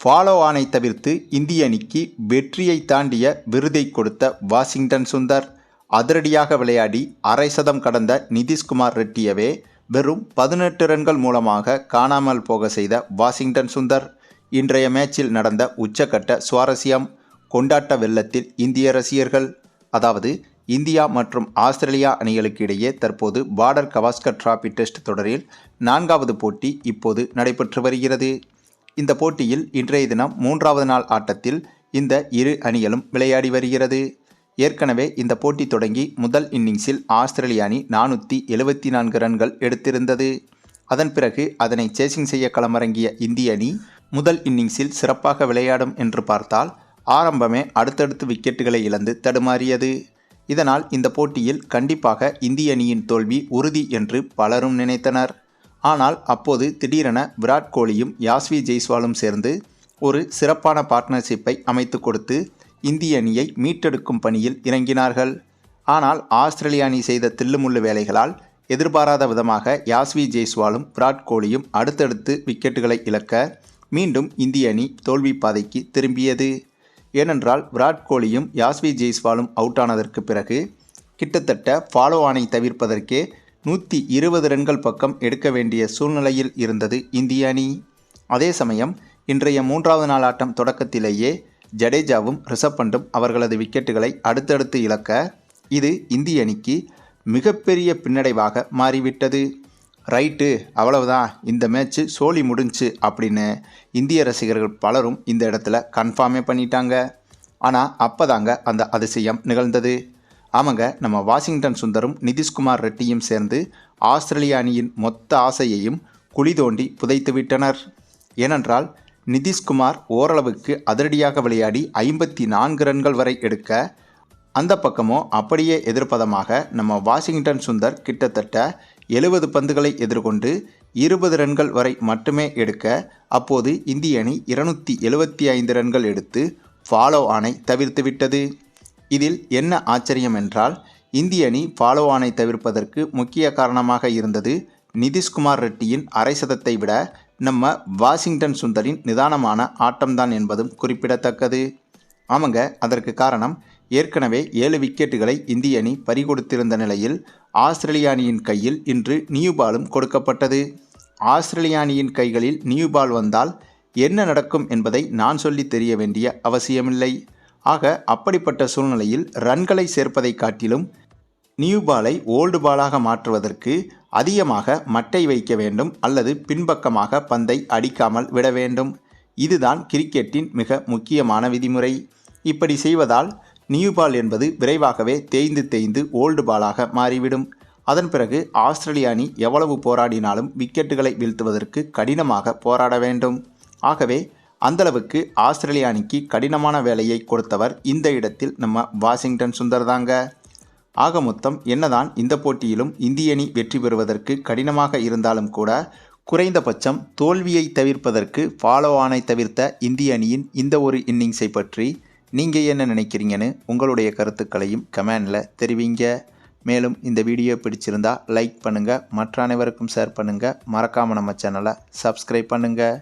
Follow ஆனை தவிர்த்து இந்திய அணிக்கு வெற்றியை தாண்டிய விருதை கொடுத்த வாஷிங்டன் சுந்தர் அதிரடியாக விளையாடி அரை சதம் கடந்த நிதிஷ்குமார் ரெட்டியவே வெறும் பதினெட்டு ரன்கள் மூலமாக காணாமல் போக செய்த வாஷிங்டன் சுந்தர். இன்றைய மேட்சில் நடந்த உச்சக்கட்ட சுவாரஸ்யம் கொண்டாட்ட வெள்ளத்தில் இந்திய ரசிகர்கள் அதாவது இந்தியா மற்றும் ஆஸ்திரேலியா அணிகளுக்கு இடையே தற்போது பார்டர் கவாஸ்கர் டிராபி டெஸ்ட் தொடரில் நான்காவது போட்டி இப்போது நடைபெற்று வருகிறது. இந்த போட்டியில் இன்றைய தினம் மூன்றாவது நாள் ஆட்டத்தில் இந்த இரு அணிகளும் விளையாடி வருகிறது. ஏற்கனவே இந்த போட்டி தொடங்கி முதல் இன்னிங்ஸில் ஆஸ்திரேலிய அணி நானூற்றி எழுபத்தி நான்கு ரன்கள் எடுத்திருந்தது. அதன் பிறகு அதனை சேசிங் செய்ய களமிறங்கிய இந்திய அணி முதல் இன்னிங்ஸில் சிறப்பாக விளையாடும் என்று பார்த்தால் ஆரம்பமே அடுத்தடுத்து விக்கெட்டுகளை இழந்து தடுமாறியது. இதனால் இந்த போட்டியில் கண்டிப்பாக இந்திய அணியின் தோல்வி உறுதி என்று பலரும் நினைத்தனர். ஆனால் அப்போது திடீரென விராட் கோலியும் யாஸ்வி ஜெய்ஸ்வாலும் சேர்ந்து ஒரு சிறப்பான பார்ட்னர்ஷிப்பை அமைத்து கொடுத்து இந்திய அணியை மீட்டெடுக்கும் பணியில் இறங்கினார்கள். ஆனால் ஆஸ்திரேலிய அணி செய்த தில்லுமுள்ளு வேலைகளால் எதிர்பாராத விதமாக யாஸ்வி ஜெய்ஸ்வாலும் விராட் கோலியும் அடுத்தடுத்து விக்கெட்டுகளை இழக்க மீண்டும் இந்திய அணி தோல்வி பாதைக்கு திரும்பியது. ஏனென்றால் விராட் கோலியும் யாஸ்வி ஜெய்ஸ்வாலும் அவுட் ஆனதற்கு பிறகு கிட்டத்தட்ட ஃபாலோ ஆனை தவிர்ப்பதற்கே நூற்றி இருபது ரன்கள் பக்கம் எடுக்க வேண்டிய சூழ்நிலையில் இருந்தது இந்திய அணி. அதே சமயம் இன்றைய மூன்றாவது நாள் ஆட்டம் தொடக்கத்திலேயே ஜடேஜாவும் ரிஷப் பண்டும் அவர்களது விக்கெட்டுகளை அடுத்தடுத்து இழக்க இது இந்திய அணிக்கு மிகப்பெரிய பின்னடைவாக மாறிவிட்டது. ரைட்டு அவ்வளவுதான். இந்த மேட்ச்சு சோலி முடிஞ்சு அப்படின்னு இந்திய ரசிகர்கள் பலரும் இந்த இடத்துல கன்ஃபார்மே பண்ணிட்டாங்க. ஆனால் அப்போதாங்க அந்த அதிசயம் நிகழ்ந்தது. ஆமாங்க நம்ம வாஷிங்டன் சுந்தரும் நிதிஷ்குமார் ரெட்டியும் சேர்ந்து ஆஸ்திரேலிய அணியின் மொத்த ஆசையையும் குழி தோண்டி புதைத்துவிட்டனர் ஏனென்றால் நிதிஷ்குமார் ஓரளவுக்கு அதிரடியாக விளையாடி ஐம்பத்தி நான்கு ரன்கள் வரை எடுக்க அந்த பக்கமோ அப்படியே எதிர்ப்பதமாக நம்ம வாஷிங்டன் சுந்தர் கிட்டத்தட்ட எழுபது பந்துகளை எதிர்கொண்டு இருபது ரன்கள் வரை மட்டுமே எடுக்க அப்போது இந்திய அணி இருநூற்றி எழுபத்தி ஐந்து ரன்கள் எடுத்து ஃபாலோ ஆனை தவிர்த்துவிட்டது இதில் என்ன ஆச்சரியம் என்றால் இந்திய அணி ஃபாலோ ஆனை தவிர்ப்பதற்கு முக்கிய காரணமாக இருந்தது நிதிஷ்குமார் ரெட்டியின் அரை சதத்தை விட நம்ம வாஷிங்டன் சுந்தரின் நிதானமான ஆட்டம்தான் என்பதும் குறிப்பிடத்தக்கது. ஆமாங்க அதற்கு காரணம் ஏற்கனவே ஏழு விக்கெட்டுகளை இந்திய அணி பறிகொடுத்திருந்த நிலையில் ஆஸ்திரேலிய அணியின் கையில் இன்று நியூ பாலும் கொடுக்கப்பட்டது. ஆஸ்திரேலிய அணியின் கைகளில் நியூ பால் வந்தால் என்ன நடக்கும் என்பதை நான் சொல்லி தெரிய வேண்டிய அவசியமில்லை. ஆக அப்படிப்பட்ட சூழ்நிலையில் ரன்களை சேர்ப்பதை காட்டிலும் நியூ பாலை ஓல்டு பாலாக மாற்றுவதற்கு அதிகமாக மட்டை வைக்க வேண்டும் அல்லது பின்பக்கமாக பந்தை அடிக்காமல் விட வேண்டும். இதுதான் கிரிக்கெட்டின் மிக முக்கியமான விதிமுறை. இப்படி செய்வதால் நியூ பால் என்பது விரைவாகவே தேய்ந்து தேய்ந்து ஓல்டு பாலாக மாறிவிடும். அதன் பிறகு ஆஸ்திரேலிய அணி எவ்வளவு போராடினாலும் விக்கெட்டுகளை வீழ்த்துவதற்கு கடினமாக போராட வேண்டும். ஆகவே அந்தளவுக்கு ஆஸ்திரேலிய அணிக்கு கடினமான வேலையை கொடுத்தவர் இந்த இடத்தில் நம்ம வாஷிங்டன் சுந்தர் தாங்க ஆக மொத்தம் என்னதான் இந்த போட்டியிலும் இந்திய அணி வெற்றி பெறுவதற்கு கடினமாக இருந்தாலும் கூட குறைந்தபட்சம் தோல்வியை தவிர்ப்பதற்கு ஃபாலோ ஆனை தவிர்த்த இந்திய அணியின் இந்த ஒரு இன்னிங்ஸை பற்றி நீங்கள் என்ன நினைக்கிறீங்கன்னு உங்களுடைய கருத்துக்களையும் கமெண்டில் தெரிவிங்க. மேலும் இந்த வீடியோ பிடிச்சிருந்தா லைக் பண்ணுங்கள் மற்ற அனைவருக்கும் ஷேர் பண்ணுங்கள் மறக்காமல் நம்ம சேனலை சப்ஸ்கிரைப் பண்ணுங்கள்